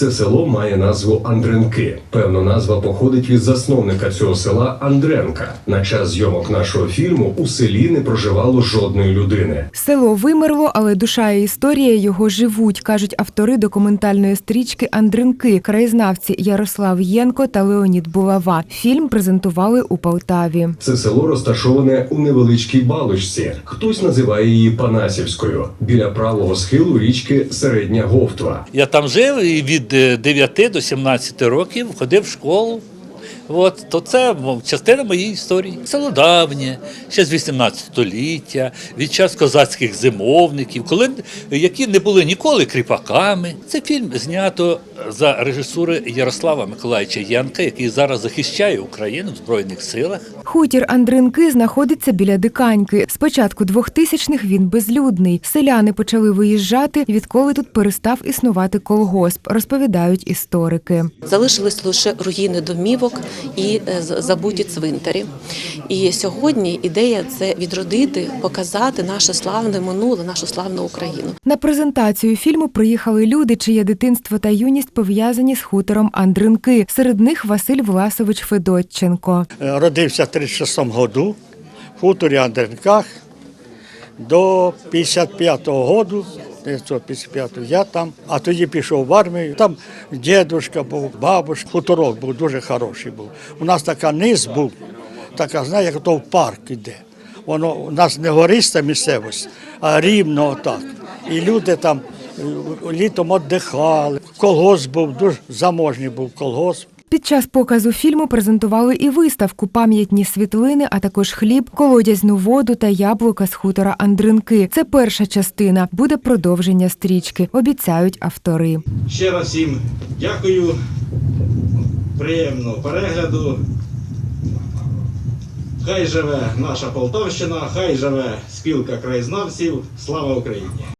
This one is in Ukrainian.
Це село має назву Андренки. Певно, назва походить від засновника цього села Андренка. На час зйомок нашого фільму у селі не проживало жодної людини. Село вимерло, але душа і історія його живуть, кажуть автори документальної стрічки Андринки, краєзнавці Ярослав Єнко та Леонід Булава. Фільм презентували у Полтаві. Це село розташоване у невеличкій балочці. Хтось називає її Панасівською біля правого схилу річки Середня Говтва. Я там жив і від е, 9 до 17 років ходив в школу. От, то це частина моєї історії. Село давнє, ще з 18 століття, від час козацьких зимовників, коли, які не були ніколи кріпаками. Це фільм знято за режисури Ярослава Миколаївича Янка, який зараз захищає Україну в Збройних силах. Хутір Андринки знаходиться біля диканьки. З початку 2000-х він безлюдний. Селяни почали виїжджати, відколи тут перестав існувати колгосп, розповідають історики. Залишились лише руїни домівок і е, з- забуті цвинтарі. І сьогодні ідея це відродити, показати наше славне минуле, нашу славну Україну. На презентацію фільму приїхали люди, чиє дитинство та юність пов'язані з хутором Андринки. Серед них Василь Власович Федотченко. Е, Родився в 36 году в хуторі Андренках. До 55-го году, 1955 я там, а тоді пішов в армію. Там дідушка був, бабушка, хуторок був дуже хороший був. У нас така низ був, така, знаєте, як то в парк іде. Воно у нас не гориста місцевість, а рівно отак. І люди там е, літом віддихали. Колгосп був, дуже заможний був колгосп. Під час показу фільму презентували і виставку, пам'ятні світлини, а також хліб, колодязну воду та яблука з хутора Андринки. Це перша частина. Буде продовження стрічки, обіцяють автори. Ще раз всім дякую. Приємного перегляду. Хай живе наша Полтавщина, хай живе спілка краєзнавців. Слава Україні!